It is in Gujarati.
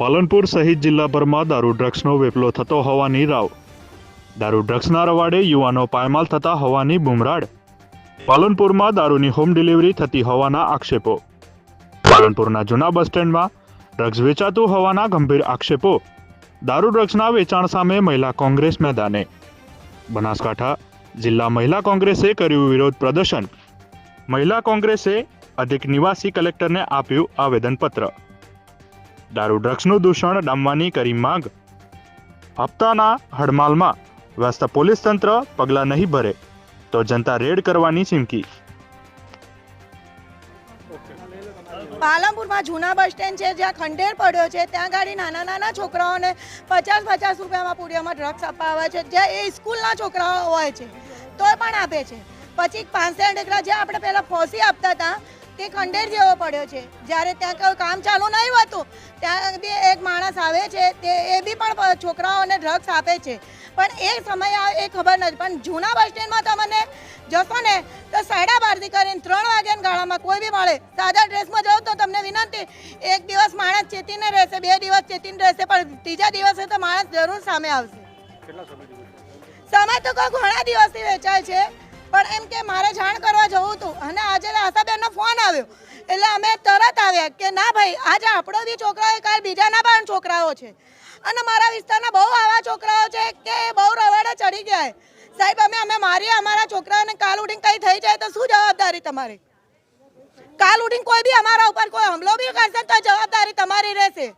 પાલનપુર સહિત જિલ્લાભરમાં દારૂ ડ્રગ્સનો વેપલો થતો હોવાની રાવ. દારૂ ડ્રગ્સના રવાડે યુવાનો પાયમાલ થતા હોવાની બુમરાડ પાલનપુરમાં દારૂની હોમ ડિલિવરી થતી હોવાના આક્ષેપો. પાલનપુરના જૂના બસ સ્ટેન્ડમાં ડ્રગ્સ વેચાતું હોવાના ગંભીર આક્ષેપો. દારૂ ડ્રગ્સના વેચાણ સામે મહિલા કોંગ્રેસ મેદાને. બનાસકાંઠા જિલ્લા મહિલા કોંગ્રેસે કર્યું વિરોધ પ્રદર્શન. મહિલા કોંગ્રેસે અધિક નિવાસી કલેક્ટરને આપ્યું આવેદનપત્ર. દારૂ, ડ્રગ્સનું દૂષણ ડામવાની કરી માંગ. હપ્તાના હડમાલમાં વ્યસ્ત પોલીસ તંત્ર પગલાં નહીં ભરે, તો જનતા રેડ કરવાની ચીમકી. પાલનપુરમાં જૂના બસ સ્ટેન્ડ છે, જ્યાં ખંડેર પડ્યો છે, ત્યાં ગાડી નાના નાના છોકરાઓને પચાસ પચાસ રૂપિયામાં પૂરીઓમાં ડ્રગ્સ આવે છે, જે એ સ્કૂલના છોકરાઓ હોય છે તો પણ આપે છે. પછી પાંસઠ એકરા જે આપણે પહેલાં ફોસી આપતા હતા, તે ખંડેર જેવો પડ્યો છે. જ્યારે ત્યાં કોઈ કામ ચાલુ નહીં હોતું ત્યાં બી એક માણસ આવે છે તે એ બી પણ છોકરાઓને ડ્રગ્સ આપે છે. પણ એ સમય એ ખબર નથી. પણ જૂના બસ સ્ટેન્ડમાં તમને જશો ને તો સાડા બારથી કરીને ત્રણ વાગ્યાના ગાળામાં કોઈ બી મળે. સાદા ડ્રેસમાં જાઓ તો તમને વિનંતી એક દિવસ માણસ ચેતીને રહેશે બે દિવસ ચેતીને રહેશે પણ ત્રીજા દિવસે તો માણસ જરૂર સામે આવશે. સમય તો કોઈ ઘણા દિવસથી વેચાય છે પણ એમ કે મારે જાણ કરવા જવું હતું અને આજે આશાબેનનો ફોન આવ્યો. એટલે અમે તરત આવ્યા કે ના ભાઈ, આજે આપણો બી છોકરાઓ કાલ બીજાના પણ છોકરાઓ છે. અને મારા વિસ્તારના બહુ આવા છોકરાઓ છે કે બહુ રવાડે ચડી ગયા સાહેબ, અમે અમે મારીએ, અમારા છોકરાઓને કાલ ઉઠીને કંઈ થઈ જાય તો શું જવાબદારી તમારી? કાલ ઉઠીને કોઈ બી અમારા ઉપર કોઈ હુમલો બી કરશે તો જવાબદારી તમારી રહેશે.